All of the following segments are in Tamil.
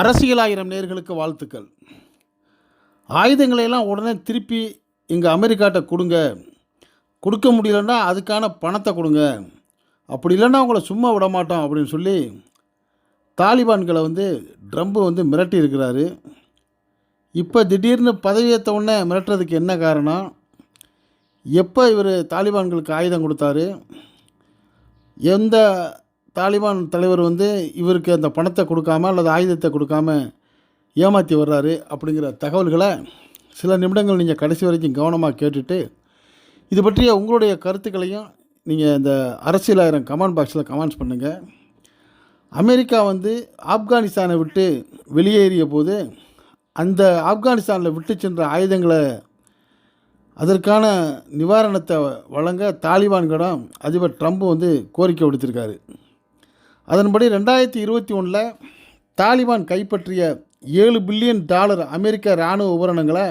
அரசியலாயிரம் நேர்களுக்கு வாழ்த்துக்கள். ஆயுதங்களை எல்லாம் உடனே திருப்பி இங்கே அமெரிக்காட்ட கொடுங்க. கொடுக்க முடியலன்னா அதுக்கான பணத்தை கொடுங்க. அப்படி இல்லைன்னா உங்களை சும்மா விட மாட்டோம் அப்படின்னு சொல்லி தாலிபான்களை வந்து ட்ரம்ப் வந்து மிரட்டி இருக்கிறாரு. இப்போ திடீர்னு பதவியேற்ற உடனே மிரட்டுறதுக்கு என்ன காரணம்? எப்போ இவர் தாலிபான்களுக்கு ஆயுதம் கொடுத்தாரு? எந்த தாலிபான் தலைவர் வந்து இவருக்கு அந்த பணத்தை கொடுக்காம அல்லது ஆயுதத்தை கொடுக்காம ஏமாற்றி வர்றாரு அப்படிங்கிற தகவல்களை சில நிமிடங்கள் நீங்கள் கடைசி வரைக்கும் கவனமாக கேட்டுட்டு இது பற்றிய உங்களுடைய கருத்துக்களையும் நீங்கள் இந்த அரசியலாயிரம் கமெண்ட் பாக்ஸில் கமெண்ட்ஸ் பண்ணுங்கள் அமெரிக்கா வந்து ஆப்கானிஸ்தானை விட்டு வெளியேறிய போது அந்த ஆப்கானிஸ்தானில் விட்டு சென்ற ஆயுதங்களை அதற்கான நிவாரணத்தை வழங்க தாலிபான்களிடம் அதிபர் ட்ரம்ப் வந்து கோரிக்கை விடுத்திருக்காரு. அதன்படி ரெண்டாயிரத்தி இருபத்தி ஒன்றில் தாலிபான் கைப்பற்றிய ஏழு பில்லியன் டாலர் அமெரிக்க இராணுவ உபகரணங்களை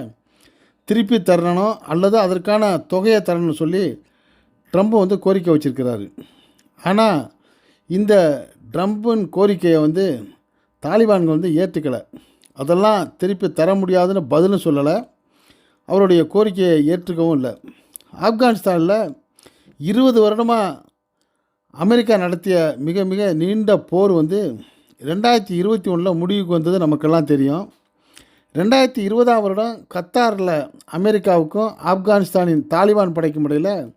திருப்பி தரணும் அல்லது அதற்கான தொகையை தரணும்னு சொல்லி ட்ரம்ப் வந்து கோரிக்கை வச்சிருக்கிறாரு. ஆனால் இந்த ட்ரம்பின் கோரிக்கையை வந்து தாலிபான்கள் வந்து ஏற்றுக்கலை அதெல்லாம் திருப்பி தர முடியாதுன்னு பதிலும் சொல்லலை. அவருடைய கோரிக்கையை ஏற்றுக்கவும் இல்லை. ஆப்கானிஸ்தானில் இருபது வருடமாக அமெரிக்கா நடத்திய மிக மிக நீண்ட போர் வந்து ரெண்டாயிரத்தி இருபத்தி ஒன்றில் முடிவுக்கு வந்தது நமக்கெல்லாம் தெரியும். ரெண்டாயிரத்தி இருபதாம் வருடம் கத்தாரில் அமெரிக்காவுக்கும் ஆப்கானிஸ்தானின் தாலிபான் படைக்கும் இடையில்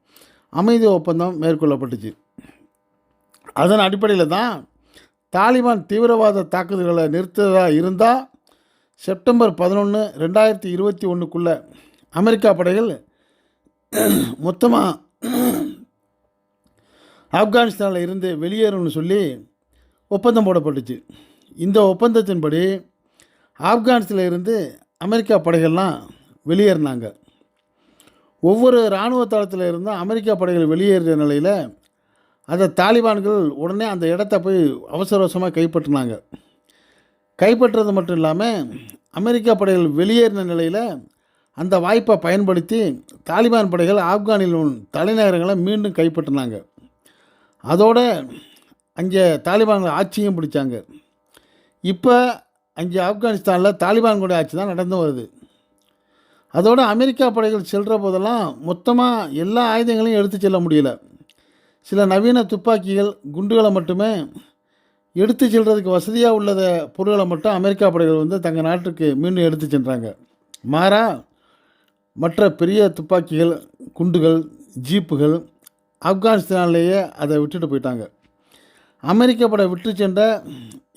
அமைதி ஒப்பந்தம் மேற்கொள்ளப்பட்டுச்சு. அதன் அடிப்படையில் தான் தாலிபான் தீவிரவாத தாக்குதல்களை நிறுத்ததாக இருந்தால் செப்டம்பர் பதினொன்று ரெண்டாயிரத்தி இருபத்தி ஒன்றுக்குள்ளே அமெரிக்கா படைகள் மொத்தமாக ஆப்கானிஸ்தானில் இருந்து வெளியேறும்னு சொல்லி ஒப்பந்தம் போடப்பட்டுச்சு. இந்த ஒப்பந்தத்தின்படி ஆப்கானிஸ்தானில் இருந்து அமெரிக்கா படைகள்லாம் வெளியேறினாங்க. ஒவ்வொரு இராணுவ தளத்தில் இருந்தும் அமெரிக்கா படைகள் வெளியேறிய நிலையில் அந்த தாலிபான்கள் உடனே அந்த இடத்த போய் அவசர அவசரமாக கைப்பற்றினாங்க. கைப்பற்றுறது மட்டும் இல்லாமல் அமெரிக்கா படைகள் வெளியேறின நிலையில் அந்த வாய்ப்பை பயன்படுத்தி தாலிபான் படைகள் ஆப்கானில் தலைநகரங்களை மீண்டும் கைப்பற்றினாங்க. அதோட அங்கே தாலிபான்கள் ஆட்சியும் பிடிச்சாங்க. இப்போ அங்கே ஆப்கானிஸ்தானில் தாலிபான்களுடைய ஆட்சி தான் நடந்து வருது. அதோடு அமெரிக்கா படைகள் செல்கிற போதெல்லாம் மொத்தமாக எல்லா ஆயுதங்களையும் எடுத்து செல்ல முடியல. சில நவீன துப்பாக்கிகள் குண்டுகளை மட்டுமே எடுத்து செல்கிறதுக்கு வசதியாக உள்ளத பொருட்களை மட்டும் அமெரிக்கா படைகள் வந்து தங்கள் நாட்டுக்கு மீண்டும் எடுத்து சென்றாங்க. மாறா மற்ற பெரிய துப்பாக்கிகள் குண்டுகள் ஜீப்புகள் ஆப்கானிஸ்தான்லேயே அதை விட்டுட்டு போயிட்டாங்க. அமெரிக்க படை விட்டு சென்ற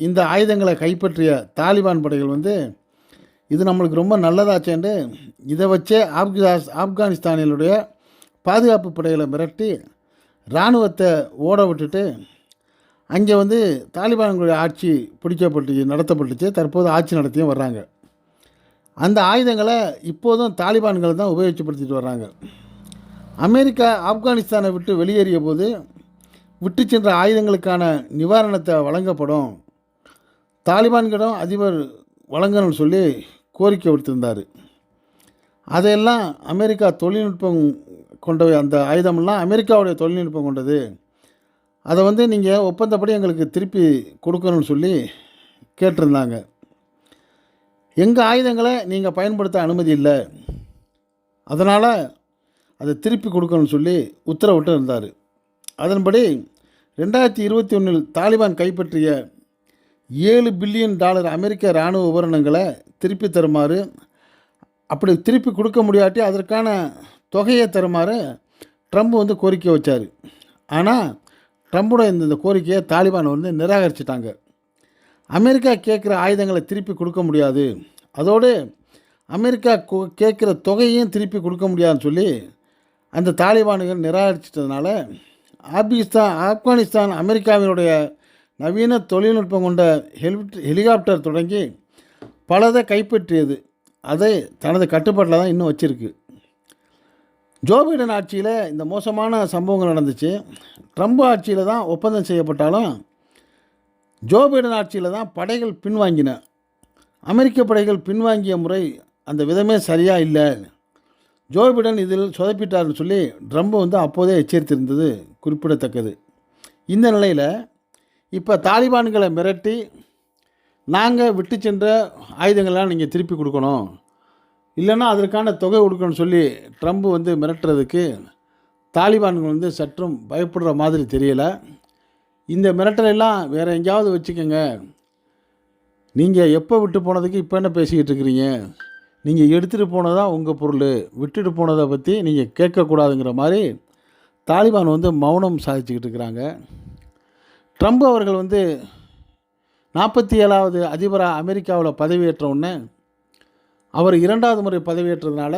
இந்த ஆயுதங்களை கைப்பற்றிய தாலிபான் படைகள் வந்து இது நம்மளுக்கு ரொம்ப நல்லதாச்சேன்னு இதை வச்சே ஆப்காஸ் ஆப்கானிஸ்தானிலுடைய பாதுகாப்பு படைகளை மிரட்டி இராணுவத்தை ஓட விட்டுட்டு அங்கே வந்து தாலிபான்களுடைய ஆட்சி பிடிக்கப்பட்டு நடத்தப்பட்டுச்சு. தற்போது ஆட்சி நடத்தியும் வர்றாங்க. அந்த ஆயுதங்களை இப்போதும் தாலிபான்கள் தான் உபயோகப்படுத்திட்டு வர்றாங்க. அமெரிக்கா ஆப்கானிஸ்தானை விட்டு வெளியேறிய போது விட்டு சென்ற ஆயுதங்களுக்கான நிவாரணத்தை வழங்கப்படும். தாலிபான்களிடம் அதிபர் வழங்கணும்னு சொல்லி கோரிக்கை விடுத்திருந்தார். அதையெல்லாம் அமெரிக்கா தொழில்நுட்பம் கொண்ட அந்த ஆயுதமெல்லாம் அமெரிக்காவுடைய தொழில்நுட்பம் கொண்டது. அதை வந்து நீங்கள் ஒப்பந்தப்படி எங்களுக்கு திருப்பி கொடுக்கணும்னு சொல்லி கேட்டிருந்தாங்க. எங்கள் ஆயுதங்களை நீங்கள் பயன்படுத்த அனுமதி இல்லை. அதனால் அதை திருப்பி கொடுக்கணும்னு சொல்லி உத்தரவிட்டு இருந்தார். அதன்படி ரெண்டாயிரத்தி இருபத்தி ஒன்றில் தாலிபான் கைப்பற்றிய ஏழு பில்லியன் டாலர் அமெரிக்க இராணுவ உபகரணங்களை திருப்பி தருமாறு அப்படி திருப்பி கொடுக்க முடியாட்டி அதற்கான தொகையை தருமாறு ட்ரம்ப் வந்து கோரிக்கை வச்சார். ஆனால் ட்ரம்போட இந்த கோரிக்கையை தாலிபான் வந்து நிராகரிச்சிட்டாங்க. அமெரிக்கா கேட்குற ஆயுதங்களை திருப்பி கொடுக்க முடியாது. அதோடு அமெரிக்கா கேட்குற தொகையையும் திருப்பி கொடுக்க முடியாதுன்னு சொல்லி அந்த தாலிபான்கள் நிராகரிச்சிட்டதுனால ஆப்கிஸ்தான் ஆப்கானிஸ்தான் அமெரிக்காவினுடைய நவீன தொழில்நுட்பம் கொண்ட ஹெலி ஹெலிகாப்டர் தொடங்கி பலதை கைப்பற்றியது. அதை தனது கட்டுப்பாட்டில் தான் இன்னும் வச்சிருக்கு. ஜோ பைடன் ஆட்சியில் இந்த மோசமான சம்பவங்கள் நடந்துச்சு. ட்ரம்ப் ஆட்சியில் தான் ஒப்பந்தம் செய்யப்பட்டாலும் ஜோ பைடன் ஆட்சியில் தான் படைகள் பின்வாங்கின. அமெரிக்க படைகள் பின்வாங்கிய முறை அந்த விதமே சரியாக இல்லை. ஜோ பிடன் இதில் சொதப்பிட்டார்னு சொல்லி ட்ரம்ப் வந்து அப்போதே எச்சரித்திருந்தது குறிப்பிடத்தக்கது. இந்த நிலையில் இப்போ தாலிபான்களை மிரட்டி நாங்கள் விட்டு சென்ற ஆயுதங்கள்லாம் நீங்கள் திருப்பி கொடுக்கணும். இல்லைன்னா அதற்கான தொகை கொடுக்கணும்னு சொல்லி ட்ரம்ப் வந்து மிரட்டுறதுக்கு தாலிபான்கள் வந்து சற்றும் பயப்படுற மாதிரி தெரியலை. இந்த மிரட்டலெல்லாம் வேறு எங்கேயாவது வச்சுக்கோங்க. நீங்கள் எப்போ விட்டு போனதுக்கு இப்போ என்ன பேசிக்கிட்டு இருக்கிறீங்க? நீங்கள் எடுத்துகிட்டு போனதாக உங்கள் பொருள் விட்டுட்டு போனதை பற்றி நீங்கள் கேட்கக்கூடாதுங்கிற மாதிரி தாலிபான் வந்து மௌனம் சாதிச்சுக்கிட்டு இருக்கிறாங்க. ட்ரம்ப் அவர்கள் வந்து நாற்பத்தி ஏழாவது அதிபராக அமெரிக்காவில் பதவியேற்ற உடனே அவர் இரண்டாவது முறை பதவியேற்றதுனால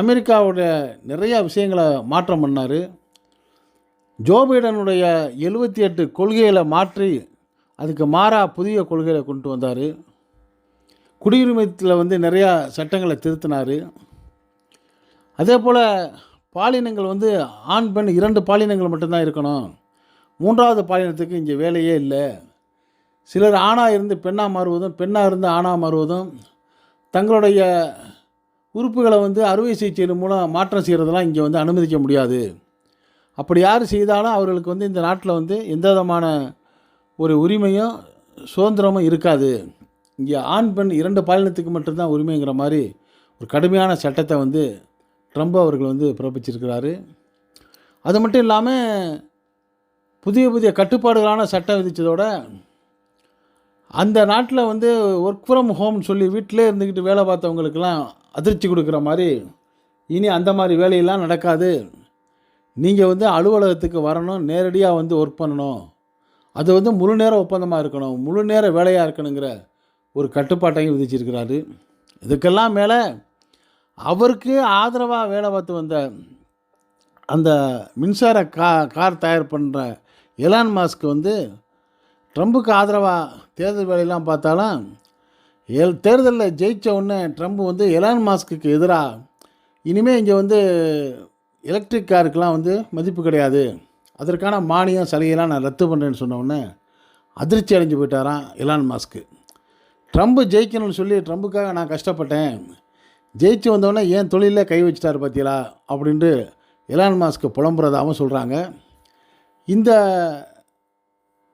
அமெரிக்காவுடைய நிறையா விஷயங்களை மாற்றம் பண்ணார். ஜோ பைடனுடைய எழுபத்தி எட்டு கொள்கைகளை மாற்றி அதுக்கு மாறாக புதிய கொள்கைகளை கொண்டு வந்தார். குடியுரிமையத்தில் வந்து நிறையா சட்டங்களை திருத்தினார். அதே போல் பாலினங்கள் வந்து ஆண் பெண் இரண்டு பாலினங்கள் மட்டும்தான் இருக்கணும். மூன்றாவது பாலினத்துக்கு இங்கே வேலையே இல்லை. சிலர் ஆணாக இருந்து பெண்ணாக மாறுவதும் பெண்ணாக இருந்து ஆணாக மாறுவதும் தங்களுடைய உறுப்புகளை வந்து அறுவை சிகிச்சையின் மூலம் மாற்றம் செய்கிறதெல்லாம் இங்கே வந்து அனுமதிக்க முடியாது. அப்படி யார் செய்தாலும் அவர்களுக்கு வந்து இந்த நாட்டில் வந்து எந்த விதமான ஒரு உரிமையும் சுதந்திரமும் இருக்காது. இங்கே ஆண் பெண் இரண்டு பாலினத்துக்கு மட்டும்தான் உரிமைங்கிற மாதிரி ஒரு கடுமையான சட்டத்தை வந்து ட்ரம்ப் அவர்கள் வந்து பிறப்பிச்சிருக்கிறாரு. அது மட்டும் இல்லாமல் புதிய புதிய கட்டுப்பாடுகளான சட்டம் விதித்ததோட அந்த நாட்டில் வந்து ஒர்க் ஃப்ரம் ஹோம்னு சொல்லி வீட்டிலே இருந்துக்கிட்டு வேலை பார்த்தவங்களுக்கெல்லாம் அதிர்ச்சி கொடுக்குற மாதிரி இனி அந்த மாதிரி வேலையெல்லாம் நடக்காது. நீங்கள் வந்து அலுவலகத்துக்கு வரணும் நேரடியாக வந்து ஒர்க் பண்ணணும். அது வந்து முழு நேர ஒப்பந்தமாக இருக்கணும் முழு நேர வேலையாக இருக்கணுங்கிற ஒரு கட்டுப்பாட்டையும் விதிச்சிருக்கிறாரு. இதுக்கெல்லாம் மேலே அவருக்கு ஆதரவாக வேலை பார்த்து வந்த அந்த மின்சார கா கார் தயார் பண்ணுற எலான் மாஸ்க் வந்து ட்ரம்புக்கு ஆதரவாக தேர்தல் வேலையெல்லாம் பார்த்தாலும் எல் தேர்தலில் ஜெயித்த உடனே ட்ரம்ப் வந்து எலான் மாஸ்க்கு எதிராக இனிமேல் இங்கே வந்து எலக்ட்ரிக் காருக்கெலாம் வந்து மதிப்பு கிடையாது. அதற்கான மானியம் சலுகையெல்லாம் நான் ரத்து பண்ணுறேன்னு சொன்ன உடனே அதிர்ச்சி அடைஞ்சு போயிட்டாரான் எலான் மாஸ்க்கு. ட்ரம்ப் ஜெயிக்கணும்னு சொல்லி ட்ரம்புக்காக நான் கஷ்டப்பட்டேன். ஜெயிச்சு வந்தோடனே ஏன் தொழிலில் கை வச்சிட்டார் பார்த்தீங்களா அப்படின்ட்டு எலான் மாஸ்க்கு புலம்புறதாகவும் சொல்கிறாங்க இந்த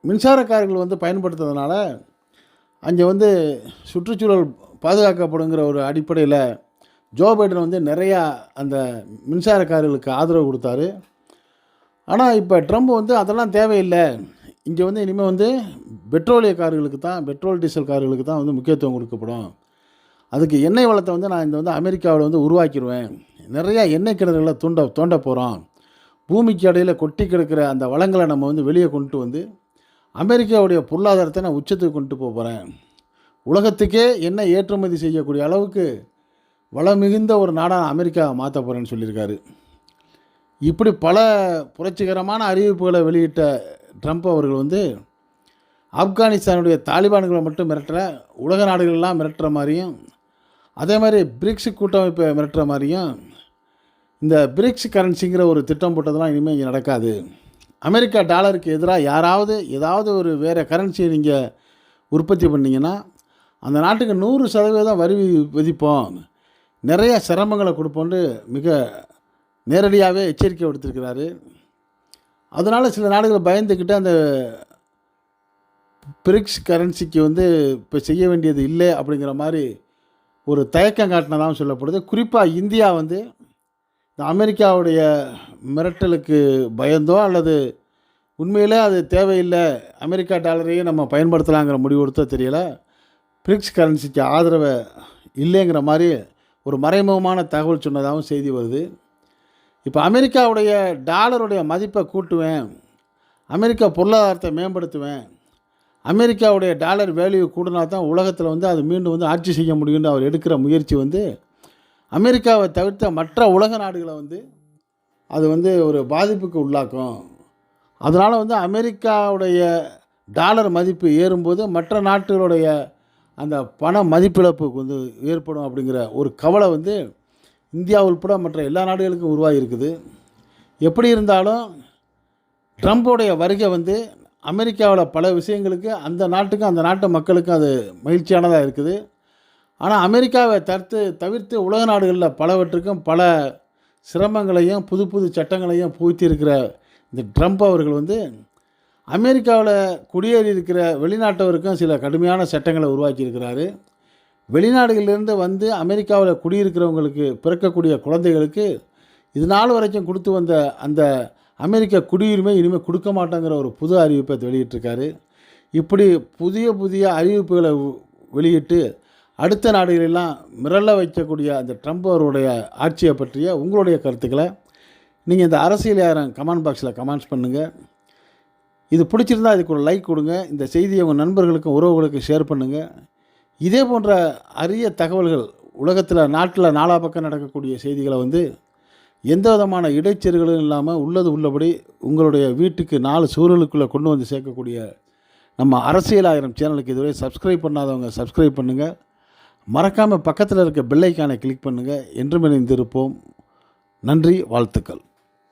மின்சாரக்காரர்கள் வந்து பயன்படுத்துறதுனால அங்கே வந்து சுற்றுச்சூழல் பாதுகாக்கப்படுங்கிற ஒரு அடிப்படையில் ஜோ பைடன் வந்து நிறையா அந்த மின்சாரக்காரர்களுக்கு ஆதரவு கொடுத்தாரு. ஆனால் இப்போ ட்ரம்ப் வந்து அதெல்லாம் தேவையில்லை. இங்கே வந்து இனிமேல் வந்து பெட்ரோலிய கார்களுக்கு தான் பெட்ரோல் டீசல் கார்களுக்கு தான் வந்து முக்கியத்துவம் கொடுக்கப்படும். அதுக்கு எண்ணெய் வளத்தை வந்து நான் இந்த வந்து அமெரிக்காவில் வந்து உருவாக்கிடுவேன் நிறையா எண்ணெய் கிணறுகளை தூண்ட தோண்ட போகிறோம் பூமிக்கு இடையில் கொட்டி கிடக்கிற அந்த வளங்களை நம்ம வந்து வெளியே கொண்டு வந்து அமெரிக்காவுடைய பொருளாதாரத்தை நான் உச்சத்துக்கு கொண்டு போக போகிறேன் உலகத்துக்கே எண்ணெய் ஏற்றுமதி செய்யக்கூடிய அளவுக்கு வளம் மிகுந்த ஒரு நாடாக அமெரிக்கா மாற்ற போகிறேன்னு சொல்லியிருக்காரு. இப்படி பல புரட்சிகரமான அறிவிப்புகளை வெளியிட்ட ட்ரம்ப் அவர்கள் வந்து ஆப்கானிஸ்தானுடைய தாலிபான்களை மட்டும் மிரட்டுற உலக நாடுகள்லாம் மிரட்டுற மாதிரியும் அதே மாதிரி பிரிக்ஸ் கூட்டமைப்பை மிரட்டுற மாதிரியும் இந்த பிரிக்ஸ் கரன்சிங்கிற ஒரு திட்டம் போட்டதெல்லாம் இனிமேல் இங்கே நடக்காது. அமெரிக்கா டாலருக்கு எதிராக யாராவது ஏதாவது ஒரு வேறு கரன்சியை நீங்கள் உற்பத்தி பண்ணிங்கன்னா அந்த நாட்டுக்கு நூறு சதவீதம் வரி விதிப்போம். நிறைய சிரமங்களை கொடுப்போன்ட்டு மிக நேரடியாகவே எச்சரிக்கை விடுத்திருக்கிறாரு. அதனால் சில நாடுகள் பயந்துக்கிட்டு அந்த பிரிக்ஸ் கரன்சிக்கு வந்து இப்போ செய்ய வேண்டியது இல்லை அப்படிங்கிற மாதிரி ஒரு தயக்கம் காட்டினதாகவும் சொல்லப்படுது. குறிப்பாக இந்தியா வந்து இந்த அமெரிக்காவுடைய மிரட்டலுக்கு பயந்தோ அல்லது உண்மையிலே அது தேவையில்லை அமெரிக்கா டாலரையும் நம்ம பயன்படுத்தலாங்கிற முடிவு கொடுத்தோ தெரியல பிரிக்ஸ் கரன்சிக்கு ஆதரவை இல்லைங்கிற மாதிரி ஒரு மறைமுகமான தகவல் சொன்னதாகவும் செய்தி வருது. இப்போ அமெரிக்காவுடைய டாலருடைய மதிப்பை கூட்டுவேன் அமெரிக்கா பொருளாதாரத்தை மேம்படுத்துவேன் அமெரிக்காவுடைய டாலர் வேல்யூ கூடினா தான் உலகத்தில் வந்து அது மீண்டும் வந்து ஆட்சி செய்ய முடியும்னு அவர் எடுக்கிற முயற்சி வந்து அமெரிக்காவை தவிர்த்த மற்ற உலக நாடுகளை வந்து அது வந்து ஒரு பாதிப்புக்கு உள்ளாக்கும். அதனால் வந்து அமெரிக்காவுடைய டாலர் மதிப்பு ஏறும்போது மற்ற நாட்டுகளுடைய அந்த பண மதிப்பிழப்பு வந்து ஏற்படும் அப்படிங்கிற ஒரு கவலை வந்து இந்தியா உள்பட மற்ற எல்லா நாடுகளுக்கும் உருவாகி இருக்குது எப்படி இருந்தாலும் ட்ரம்ப்போடைய வருகை வந்து அமெரிக்காவில் பல விஷயங்களுக்கு அந்த நாட்டுக்கும் அந்த நாட்டு மக்களுக்கும் அது மகிழ்ச்சியானதாக இருக்குது. ஆனால் அமெரிக்காவை தடுத்து தவிர்த்து உலக நாடுகளில் பலவற்றுக்கும் பல சிரமங்களையும் புது புது சட்டங்களையும் புகுத்தி இருக்கிற இந்த ட்ரம்ப் அவர்கள் வந்து அமெரிக்காவில் குடியேறி இருக்கிற வெளிநாட்டவருக்கும் சில கடுமையான சட்டங்களை உருவாக்கியிருக்கிறாரு. வெளிநாடுகளிலிருந்து வந்து அமெரிக்காவில் குடியிருக்கிறவங்களுக்கு பிறக்கக்கூடிய குழந்தைகளுக்கு இது நாள் வரைக்கும் கொடுத்து வந்த அந்த அமெரிக்க குடியுரிமை இனிமேல் கொடுக்க மாட்டோங்கிற ஒரு புது அறிவிப்பை வெளியிட்டிருக்காரு. இப்படி புதிய புதிய அறிவிப்புகளை வெளியிட்டு அடுத்த நாடுகளெல்லாம் மிரள வைக்கக்கூடிய அந்த ட்ரம்ப் அவருடைய ஆட்சியை பற்றிய உங்களுடைய கருத்துக்களை நீங்கள் இந்த அரசியல் யாரும் கமெண்ட் பாக்ஸில் கமெண்ட்ஸ் பண்ணுங்கள் இது பிடிச்சிருந்தா இதுக்கு ஒரு லைக் கொடுங்க. இந்த செய்தியை உங்கள் நண்பர்களுக்கும் உறவுகளுக்கும் ஷேர் பண்ணுங்கள் இதே போன்ற அரிய தகவல்கள் உலகத்தில் நாட்டில் நாலா பக்கம் நடக்கக்கூடிய செய்திகளை வந்து எந்த விதமான இடைச்செருகளும் இல்லாமல் உள்ளது உள்ளபடி உங்களுடைய வீட்டுக்கு நாலு சூழலுக்குள்ளே கொண்டு வந்து சேர்க்கக்கூடிய நம்ம அரசியல் ஆயிரம் சேனலுக்கு இதுவரை சப்ஸ்கிரைப் பண்ணாதவங்க சப்ஸ்கிரைப் பண்ணுங்கள் மறக்காமல் பக்கத்தில் இருக்க பெல்லைக்கானை கிளிக் பண்ணுங்கள் என்றும் இணைந்திருப்போம். நன்றி வாழ்த்துக்கள்.